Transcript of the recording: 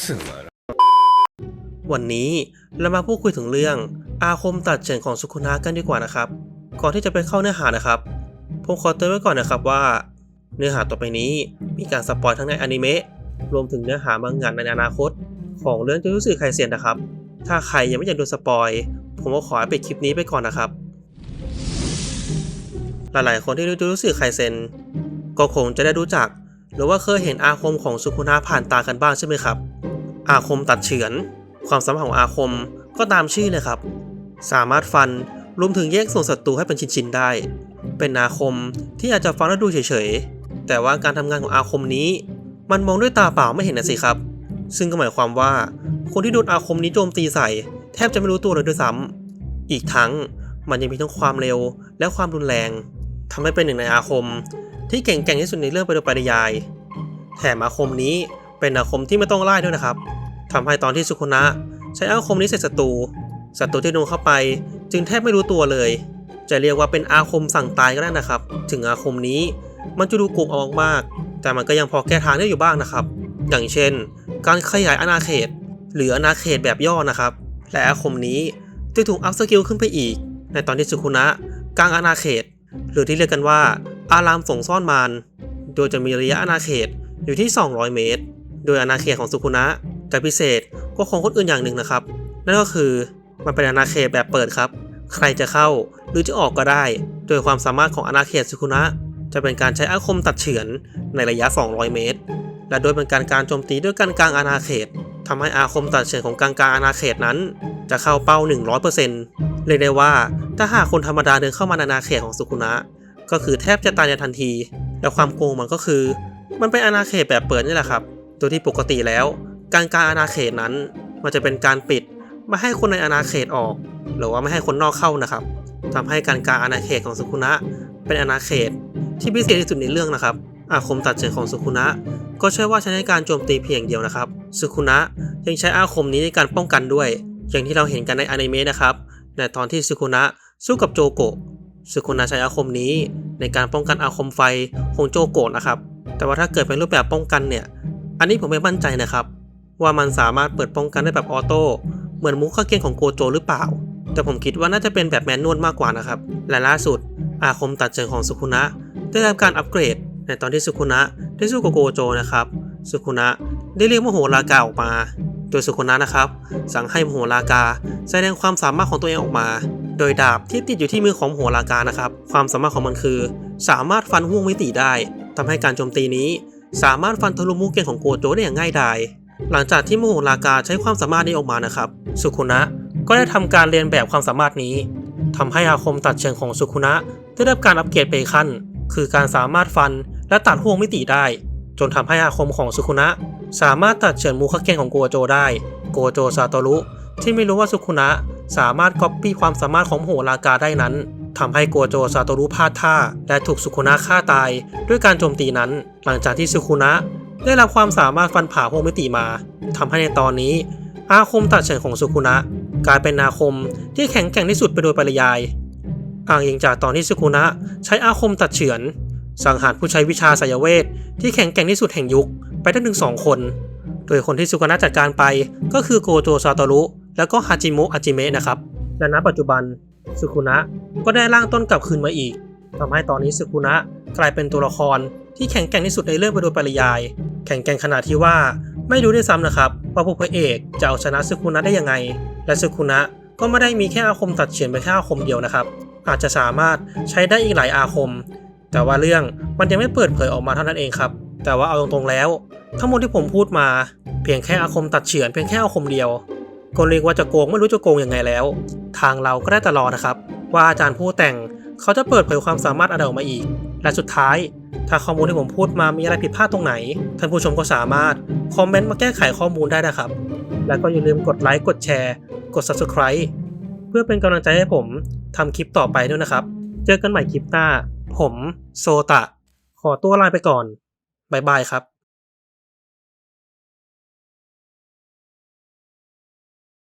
つまらん วันนี้เรามาพูดคุยถึงเรื่องอาคมตัดเฉินของสุคุนะกันดีกว่านะครับ ก่อนที่จะไปเข้าเนื้อหานะครับ ผมขอเตือนไว้ก่อนนะครับว่า เนื้อหาต่อไปนี้มีการสปอยทั้งในอนิเมะรวมถึงเนื้อหาบางงานในอนาคต ของเรื่องจูรุสึไคเซียนนะครับ ถ้าใครยังไม่อยากโดนสปอย ผมก็ขอให้ปิดคลิปนี้ไปก่อนนะครับ หลายๆคนที่ดูจูรุสึไคเซนก็คงจะได้รู้จัก หรือว่าเคยเห็นอาคมของสุคุนะผ่านตากันบ้างใช่ไหมครับ อาคมตัดเฉือน ความสามารถของอาคมก็ตามชื่อเลยครับ สามารถฟันรวมถึงแยกส่วนศัตรูให้เป็นชิ้นๆได้ เป็นอาคมที่อาจจะฟังแล้วดูเฉยๆ แต่ว่าการทำงานของอาคมนี้ มันมองด้วยตาเปล่าไม่เห็นนะสิครับ ซึ่งก็หมายความว่าคนที่โดนอาคมนี้โจมตีใส่ แทบจะไม่รู้ตัวเลยด้วยซ้ำอีกทั้งมันยังมีทั้งความเร็วและความรุนแรงทำให้เป็นหนึ่งในอาคม ที่เก่งแกร่งที่สุดในเรื่องไปโดยปริยาย แถมอาคมนี้เป็นอาคมที่ไม่ต้องไล่ด้วยนะครับ ทำให้ตอนที่สุคุนะใช้อาคมนี้ใส่ศัตรูศัตรูที่โดนเข้าไป จึงแทบไม่รู้ตัวเลย จะเรียกว่าเป็นอาคมสั่งตายก็ได้นะครับ ถึงอาคมนี้มันจะดูโกงเอามากๆแต่มันก็ยังพอแก้ทางได้อยู่บ้างนะครับ อย่างเช่น การขยายอาณาเขต หรืออาณาเขตแบบย่อนะครับ และอาคมนี้จะถูกอัพสกิลขึ้นไปอีก ในตอนที่สุคุนะกลางอาณาเขต หรือที่เรียกกันว่า อารามส่งซ่อนมารโดยจะมีระยะอาณาเขตอยู่ที่ 200 เมตร โดยอาณาเขตของสุคุนะ จะพิเศษกว่าของคนอื่นอย่างหนึ่งนะครับ นั่นก็คือมันเป็นอาณาเขตแบบเปิดครับ ใครจะเข้าหรือจะออกก็ได้ โดยความสามารถของอาณาเขตสุคุนะจะเป็นการใช้อาคมตัดเฉือนในระยะ 200 เมตร และโดยเป็นการการโจมตีด้วยการกลางอาณาเขตทำให้อาคมตัดเฉือนของกลางกลางอาณาเขตนั้น จะเข้าเป้า 100%เรียกได้ว่าถ้าหากคนธรรมดาเดินเข้ามาในอาณาเขตของสุคุนะก็คือแทบจะตายในทันที และความโกงมันก็คือ มันเป็นอาณาเขตแบบเปิดนี่แหละครับ โดยที่ปกติแล้ว การการอาณาเขตนั้น มันจะเป็นการปิดไม่ให้คนในอาณาเขตออก หรือว่าไม่ให้คนนอกเข้านะครับทำให้การการอาณาเขตของสุคุนะเป็นอาณาเขต ที่พิเศษที่สุดในเรื่องนะครับ อาคมตัดเฉือนของสุคุนะก็ใช่ว่าใช้ในการโจมตีเพียงเดียวนะครับสุคุนะยังใช้อาคมนี้ในการป้องกันด้วย อย่างที่เราเห็นกันในอนิเมะนะครับในตอนที่สุคุนะสู้กับโจโกะสุคุนะใช้อาคมนี้ในการป้องกันอาคมไฟของโจโกะนะครับ แต่ว่าถ้าเกิดเป็นรูปแบบป้องกันเนี่ย อันนี้ผมไม่มั่นใจนะครับ ว่ามันสามารถเปิดป้องกันได้แบบออโต้เหมือนมุกข้าเกนของโกโจหรือเปล่า แต่ผมคิดว่าน่าจะเป็นแบบแมนนวลมากกว่านะครับ และล่าสุด อาคมตัดเชิงของสุคุนะ ได้รับการอัปเกรด ในตอนที่สุคุนะได้สู้กับโกโจนะครับ สุคุนะได้เรียกมโหรากาออกมา โดยสุคุนะนะครับ สั่งให้มโหรากา แสดงความสามารถของตัวเองออกมา โดยดาบที่ติดอยู่ที่มือของมโหรากานะครับ ความสามารถของมันคือ สามารถฟันห่วงมิติได้ทำให้การโจมตีนี้ สามารถฟันทะลุมุกเกนของโกโจได้อย่างง่ายดาย หลังจากที่มโหรากาใช้ความสามารถนี้ออกมานะครับ สุคุนะก็ได้ทำการเรียนแบบความสามารถนี้ทำให้อาคมตัดเชิงของสุคุนะได้รับการอัปเกรดไปขั้น คือการสามารถฟันและตัดห่วงมิติได้ จนทำให้อาคมของสุคุนะสามารถตัดเฉือนมูคาเกนของโกโจได้ โกโจซาโตรุที่ไม่รู้ว่าสุคุนะสามารถก๊อปปี้ความสามารถของมโหรากาได้นั้นทำให้โกโจซาโตรุพลาดท่า และถูกสุคุนะฆ่าตายด้วยการโจมตีนั้น หลังจากที่สุคุนะ ได้รับความสามารถฟันผ่าห่วงมิติมาทำให้ในตอนนี้ อาคมตัดเฉือนของสุคุนะ กลายเป็นอาคมที่แข็งแกร่งที่สุดไปโดยปริยาย อ้างอิงจากตอนที่สุคุนะใช้อาคมตัดเฉือน สังหารผู้ใช้วิชาสายเวท ที่แข็งแกร่งที่สุดแห่งยุคไปได้ถึงสองคน โดยคนที่สุคุนะจัดการไปก็คือโกโจซาโตรุแล้วก็ฮาจิโมะอาจิเมะนะครับและณปัจจุบันสุคุนะก็ได้ร่างต้นกลับคืนมาอีกทำให้ตอนนี้สุคุนะกลายเป็นตัวละครที่แข็งแกร่งที่สุดในเรื่องไปโดยปริยาย แข็งแกร่งขนาดที่ว่าไม่รู้ด้วยซ้ำนะครับ ว่าพวกพระเอกจะเอาชนะสุคุนะได้ยังไง และสุคุนะก็ไม่ได้มีแค่อาคมตัดเฉือนไปแค่อาคมเดียวนะครับ อาจจะสามารถใช้ได้อีกหลายอาคม แต่ว่าเรื่องมันยังไม่เปิดเผยออกมาเท่านั้นเองครับ แต่ว่าเอาตรงๆแล้ว ทั้งหมดที่ผมพูดมา เพียงแค่อาคมตัดเฉือนเพียงแค่อาคมเดียวก็เรียกว่าจะโกงไม่รู้จะโกงยังไงแล้ว ทางเราก็ได้แต่รอนะครับ ว่าอาจารย์ผู้แต่งเขาจะเปิดเผยความสามารถอะไรออกมาอีก และสุดท้าย ถ้าข้อมูลที่ผมพูดมามีอะไรผิดพลาดตรงไหน ท่านผู้ชมก็สามารถคอมเมนต์มาแก้ไขข้อมูลได้นะครับ แล้วก็อย่าลืมกดไลค์กดแชร์ กด subscribe เพื่อเป็นกำลังใจให้ผมทำคลิปต่อไปด้วยนะครับ เจอกันใหม่คลิปหน้า ผมโซตะ ขอตัวลาไปก่อน บ๊ายบายครับ